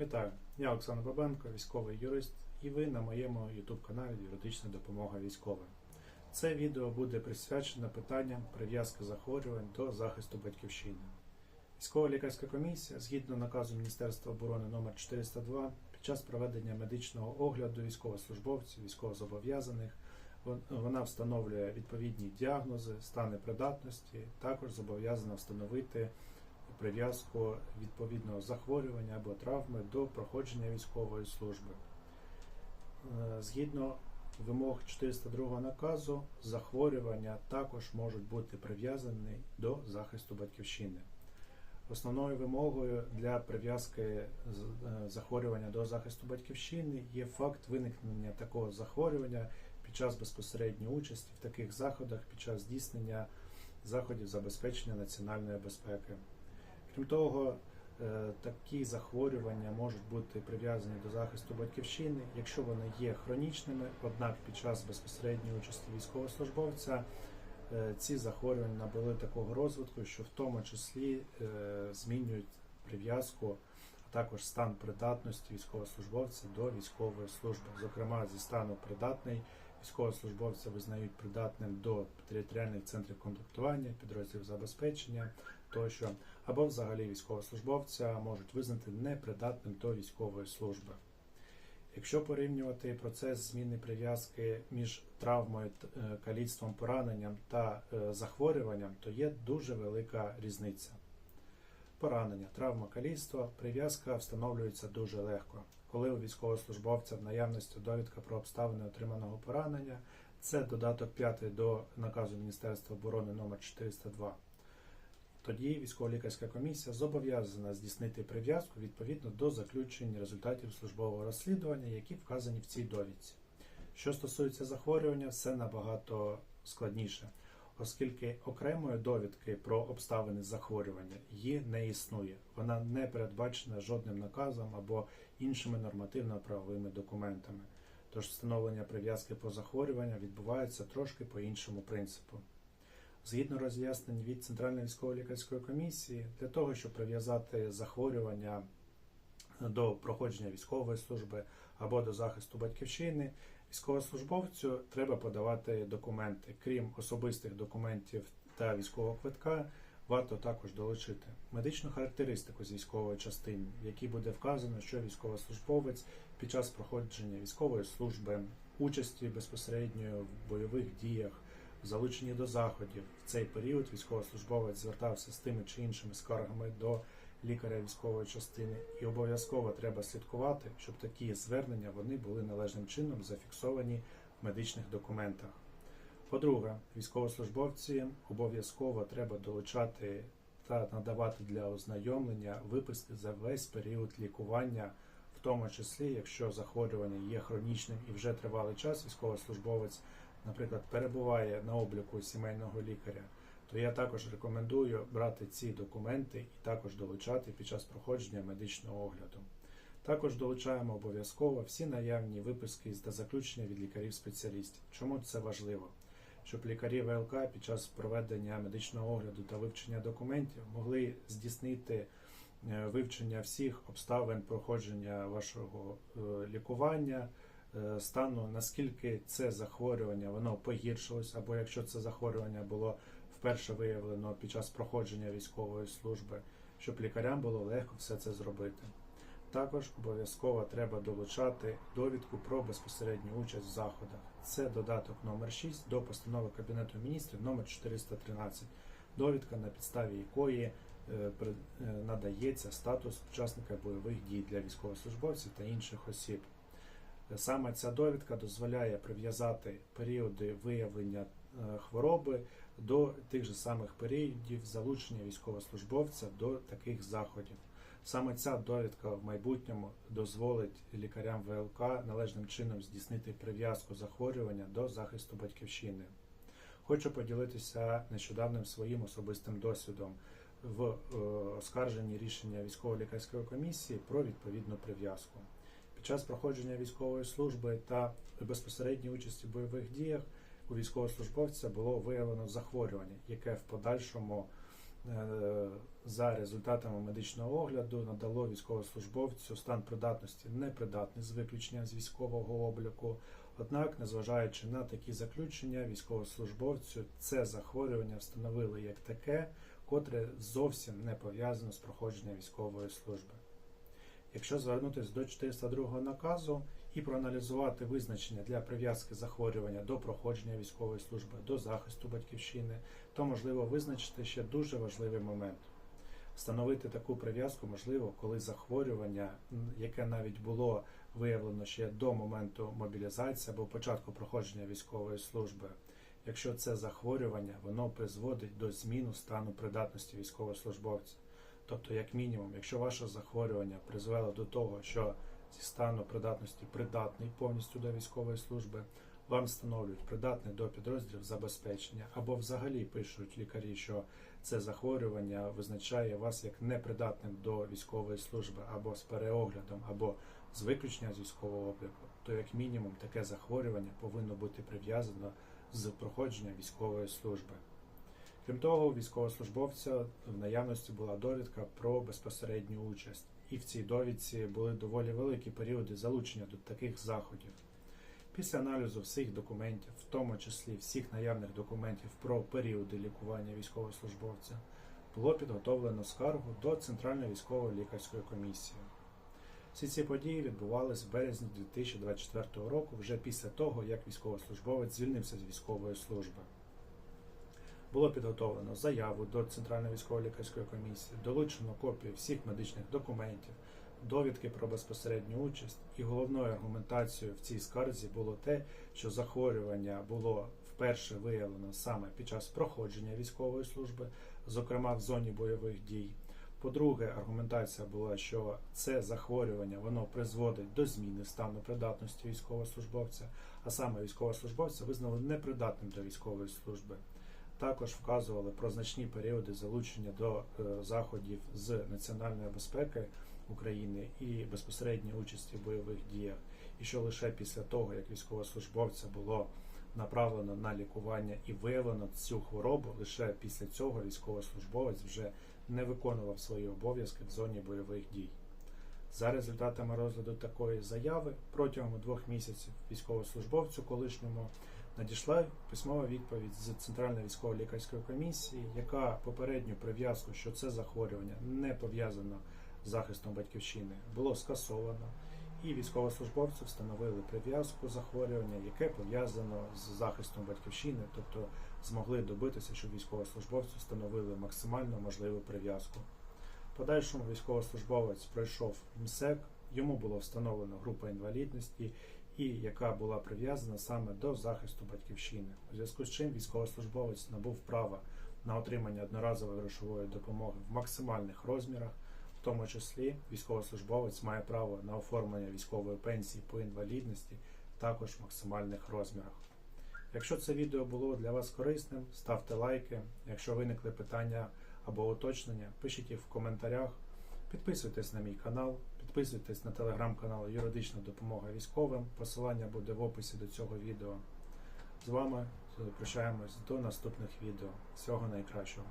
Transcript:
Вітаю, я Оксана Бабенко, військовий юрист, і ви на моєму YouTube каналі Юридична допомога військовим. Це відео буде присвячено питанням прив'язки захворювань до захисту батьківщини. Військова лікарська комісія, згідно наказу Міністерства оборони номер 402, під час проведення медичного огляду військовослужбовців, військовозобов'язаних, вона встановлює відповідні діагнози, стани придатності, також зобов'язана встановити прив'язку відповідного захворювання або травми до проходження військової служби. Е, Згідно вимог 402 наказу, захворювання також можуть бути прив'язані до захисту батьківщини. Основною вимогою для прив'язки е, захворювання до захисту батьківщини є факт виникнення такого захворювання під час безпосередньої участі в таких заходах під час здійснення заходів забезпечення національної безпеки. Крім того, е, такі захворювання можуть бути прив'язані до захисту батьківщини, якщо вони є хронічними, однак під час безпосередньої участі військовослужбовця е, ці захворювання набули такого розвитку, що в тому числі е, змінюють прив'язку, а також стан придатності військовослужбовця до військової служби. Зокрема, зі стану придатний військовослужбовця визнають придатним до територіальних центрів комплектування, підрозділів забезпечення тощо, або взагалі військовослужбовця можуть визнати непридатним до військової служби. Якщо порівнювати процес зміни прив'язки між травмою, е, каліцтвом, пораненням та е, захворюванням, то є дуже велика різниця. Поранення, травма каліцтва, прив'язка встановлюється дуже легко. Коли у військовослужбовця в наявності довідка про обставини отриманого поранення, це додаток 5 до наказу Міністерства оборони номер 402 тоді військово-лікарська комісія зобов'язана здійснити прив'язку відповідно до заключень результатів службового розслідування, які вказані в цій довідці. Що стосується захворювання, все набагато складніше, оскільки окремої довідки про обставини захворювання її не існує. Вона не передбачена жодним наказом або іншими нормативно-правовими документами. Тож встановлення прив'язки по захворювання відбувається трошки по іншому принципу. Згідно роз'яснень від Центральної військово-лікарської комісії, для того, щоб прив'язати захворювання до проходження військової служби або до захисту батьківщини, військовослужбовцю треба подавати документи. Крім особистих документів та військового квитка, варто також долучити медичну характеристику з військової частини, в якій буде вказано, що військовослужбовець під час проходження військової служби, участі безпосередньо в бойових діях залучені до заходів. В цей період військовослужбовець звертався з тими чи іншими скаргами до лікаря військової частини, і обов'язково треба слідкувати, щоб такі звернення вони були належним чином зафіксовані в медичних документах. По-друге, військовослужбовці обов'язково треба долучати та надавати для ознайомлення виписки за весь період лікування, в тому числі, якщо захворювання є хронічним і вже тривалий час, військовослужбовець наприклад, перебуває на обліку сімейного лікаря, то я також рекомендую брати ці документи і також долучати під час проходження медичного огляду. Також долучаємо обов'язково всі наявні виписки та заключення від лікарів-спеціалістів. Чому це важливо? Щоб лікарі ВЛК під час проведення медичного огляду та вивчення документів могли здійснити е, вивчення всіх обставин проходження вашого е, лікування, е, стану, наскільки це захворювання воно погіршилось, або якщо це захворювання було вперше виявлено під час проходження військової служби, щоб лікарям було легко все це зробити. Також обов'язково треба долучати довідку про безпосередню участь в заходах. Це додаток номер 6 до постанови Кабінету міністрів номер 413. Довідка, на підставі якої е, е, надається статус учасника бойових дій для військовослужбовців та інших осіб. Саме ця довідка дозволяє прив'язати періоди виявлення хвороби до тих же самих періодів залучення військовослужбовця до таких заходів. Саме ця довідка в майбутньому дозволить лікарям ВЛК належним чином здійснити прив'язку захворювання до захисту батьківщини. Хочу поділитися нещодавним своїм особистим досвідом в е, оскарженні рішення військово-лікарської комісії про відповідну прив'язку. Під час проходження військової служби та безпосередньої участі в бойових діях у військовослужбовця було виявлено захворювання, яке в подальшому е, за результатами медичного огляду надало військовослужбовцю стан придатності непридатний з виключення з військового обліку. Однак, незважаючи на такі заключення, військовослужбовцю це захворювання встановили як таке, котре зовсім не пов'язано з проходженням військової служби. Якщо звернутися до 402 наказу і проаналізувати визначення для прив'язки захворювання до проходження військової служби, до захисту батьківщини, то можливо визначити ще дуже важливий момент. Встановити таку прив'язку можливо, коли захворювання, яке навіть було виявлено ще до моменту мобілізації або початку проходження військової служби, якщо це захворювання, воно призводить до зміну стану придатності військовослужбовця. Тобто, як мінімум, якщо ваше захворювання призвело до того, що зі стану придатності придатний повністю до військової служби, вам встановлюють придатний до підрозділів забезпечення, або взагалі пишуть лікарі, що це захворювання визначає вас як непридатним до військової служби, або з переоглядом, або з виключення з військового обліку, то як мінімум таке захворювання повинно бути прив'язано з проходженням військової служби. Крім того, у військовослужбовця в наявності була довідка про безпосередню участь, і в цій довідці були доволі великі періоди залучення до таких заходів. Після аналізу всіх документів, в тому числі всіх наявних документів про періоди лікування військовослужбовця, було підготовлено скаргу до Центральної військової лікарської комісії. Всі ці події відбувалися в березні 2024 року, вже після того, як військовослужбовець звільнився з військової служби. Було підготовлено заяву до Центральної військової лікарської комісії, долучено копії всіх медичних документів, довідки про безпосередню участь, і головною аргументацією в цій скарзі було те, що захворювання було вперше виявлено саме під час проходження військової служби, зокрема в зоні бойових дій. По-друге, аргументація була, що це захворювання воно призводить до зміни стану придатності військовослужбовця, а саме військовослужбовця визнали непридатним до військової служби. Також вказували про значні періоди залучення до е, заходів з національної безпеки України і безпосередньої участі в бойових діях, і що лише після того, як військовослужбовця було направлено на лікування і виявлено цю хворобу, лише після цього військовослужбовець вже не виконував свої обов'язки в зоні бойових дій. За результатами розгляду такої заяви протягом двох місяців військовослужбовцю колишньому надійшла письмова відповідь з Центральної військової лікарської комісії, яка попередню прив'язку, що це захворювання не пов'язано з захистом батьківщини, було скасовано, і військовослужбовцю встановили прив'язку захворювання, яке пов'язано з захистом батьківщини, тобто змогли добитися, щоб військовослужбовцю встановили максимально можливу прив'язку. Подальшому військовослужбовець пройшов МСЕК, йому було встановлено група інвалідності, і яка була прив'язана саме до захисту батьківщини. У зв'язку з чим військовослужбовець набув права на отримання одноразової грошової допомоги в максимальних розмірах, в тому числі військовослужбовець має право на оформлення військової пенсії по інвалідності також в максимальних розмірах. Якщо це відео було для вас корисним, ставте лайки. Якщо виникли питання або уточнення, пишіть їх в коментарях. Підписуйтесь на мій канал, підписуйтесь на телеграм-канал Юридична допомога військовим. Посилання буде в описі до цього відео. З вами прощаємось до наступних відео. Всього найкращого.